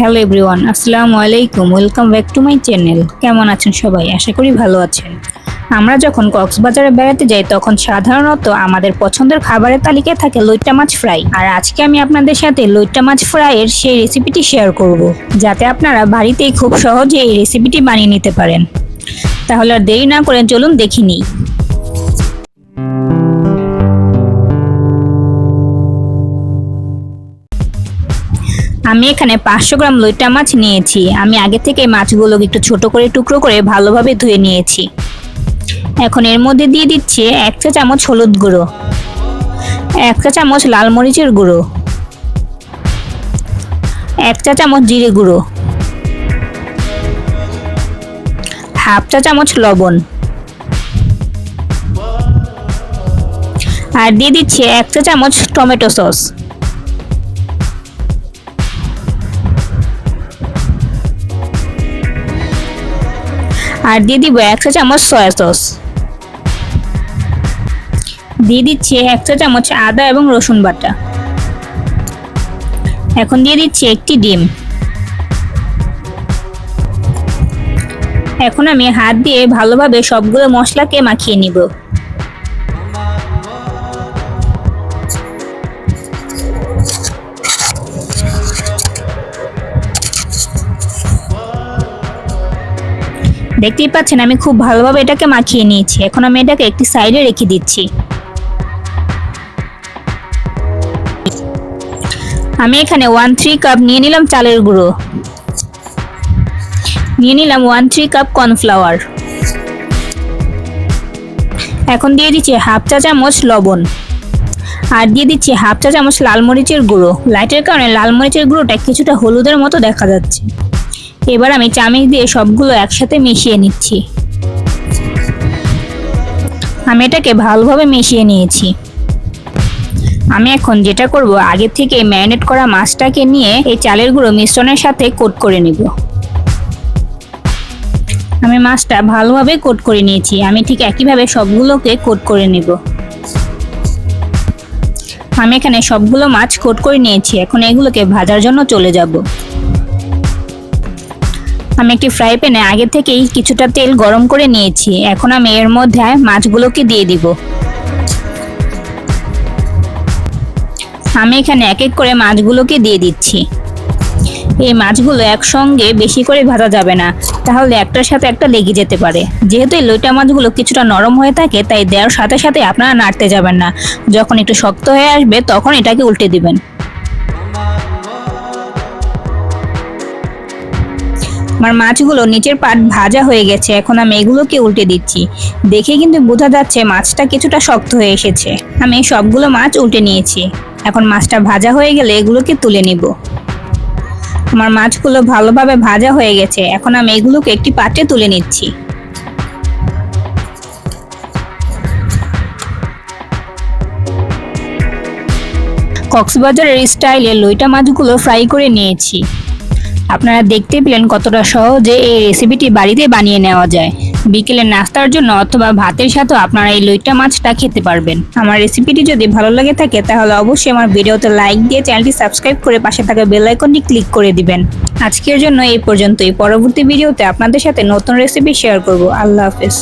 Hello everyone, আসসালামু আলাইকুম, welcome back to my channel. কেমন আছেন সবাই? আশা করি ভালো আছেন। আমরা যখন কক্সবাজারে বেড়াতে যাই, তখন সাধারণত আমাদের পছন্দের খাবারের তালিকায় থাকে লইট্টা মাছ ফ্রাই। আর আজকে আমি আপনাদের সাথে লইট্টা মাছ ফ্রাইয়ের সেই রেসিপিটি শেয়ার করব, যাতে আপনারা বাড়িতেই খুব সহজে এই রেসিপিটি বানিয়ে নিতে পারেন। তাহলে আর দেরি না করে চলুন দেখি আমি এখানে পাঁচশো গ্রাম লইট্টা মাছ নিয়েছি। আমি আগে থেকে মাছগুলোকে একটু ছোট করে টুকরো করে ভালোভাবে ধুয়ে নিয়েছি। এখন এর মধ্যে দিয়ে দিচ্ছি এক চা চামচ হলুদ গুঁড়ো, এক চা চামচ লাল মরিচের গুঁড়ো, এক চা চামচ জিরে গুঁড়ো, হাফ চা চামচ লবণ। আর দিয়ে দিচ্ছি এক চা চামচ টমেটো সস। আর দিয়ে দিব এক চা চামচ সয়া সস। দিয়ে দিচ্ছি এক চা চামচ আদা এবং রসুন বাটা। এখন দিয়ে দিচ্ছি একটি ডিম। এখন আমি হাত দিয়ে ভালোভাবে সবগুলো মশলাকে মাখিয়ে নিব। দেখতেই পাচ্ছেন, আমি খুব ভালোভাবে এটাকে মাখিয়ে নিয়েছি। এখন আমি এটাকে একটি সাইডে রেখে দিচ্ছি। আমি এখানে ওয়ান থ্রি কাপ নিয়ে নিলাম চালের গুঁড়ো। নিয়ে নিলাম ওয়ান থ্রি কাপ কর্নফ্লাওয়ার এখন দিয়ে দিচ্ছি হাফ চা চামচ লবণ। আর দিয়ে দিচ্ছি হাফ চা চামচ লাল মরিচের গুঁড়ো। লাইটের কারণে লাল মরিচের গুঁড়োটা কিছুটা হলুদের মতো দেখা যাচ্ছে। এবার আমি চামিচ দিয়ে সবগুলো একসাথে মিশিয়ে নিচ্ছি। আমি এটাকে ভালোভাবে মিশিয়ে নিয়েছি। আমি এখন যেটা করব, আগে থেকে ম্যারিনেট করা মাছটাকে নিয়ে এই চালের গুঁড়ো মিশ্রণের সাথে কোট করে নিব। আমি মাছটা ভালোভাবে কোট করে নিয়েছি। আমি ঠিক একইভাবে সবগুলোকে কোট করে নিব। আমি এখানে সবগুলো মাছ কোট করে নিয়েছি। এখন এগুলোকে ভাজার জন্য চলে যাব। আমি একটি ফ্রাই প্যানে আগে থেকেই কিছুটা তেল গরম করে নিয়েছি। এখন আমি এর মধ্যে মাছগুলোকে দিয়ে দিব। আমি এখানে এক এক করে মাছগুলোকে দিয়ে দিচ্ছি। এই মাছগুলো একসঙ্গে বেশি করে ভাজা যাবে না। তাহলে একটার সাথে একটা লেগে যেতে পারে। যেহেতু এই লইটা মাছগুলো কিছুটা নরম হয়ে থাকে, তাই দেওয়ার সাথে সাথে আপনারা নাড়তে যাবেন না। যখন একটু শক্ত হয়ে আসবে, তখন এটাকে উল্টে দিবেন। আমার মাছগুলো নিচের পাট ভাজা হয়ে গেছে, এখন আমি এগুলোকে উল্টে দিচ্ছি। দেখে কিন্তু বোঝা যাচ্ছে মাছটা কিছুটা শক্ত হয়ে এসেছে। আমি সবগুলো মাছ উল্টে নিয়েছি। এখন মাছটা ভাজা হয়ে গেলে এগুলোকে তুলে নিব। আমার মাছগুলো ভালোভাবে ভাজা হয়ে গেছে, এখন আমি এগুলোকে একটি পাত্রে তুলে নিচ্ছি। কক্সবাজারের স্টাইলে লইটা মাছগুলো ফ্রাই করে নিয়েছি। আপনারা দেখতে পেলেন কতটা সহজে এই রেসিপিটি বাড়িতে বানিয়ে নেওয়া যায়। বিকেলে নাস্তার জন্য অথবা ভাতের সাথেও আপনারা এই লইটা মাছটা খেতে পারবেন। আমার রেসিপিটি যদি ভালো লাগে থাকে, তাহলে অবশ্যই আমার ভিডিওতে লাইক দিয়ে চ্যানেলটি সাবস্ক্রাইব করে পাশে থাকা বেল আইকনটি ক্লিক করে দিবেন। আজকের জন্য এই পর্যন্তই। পরবর্তী ভিডিওতে আপনাদের সাথে নতুন রেসিপি শেয়ার করব। আল্লাহ হাফেজ।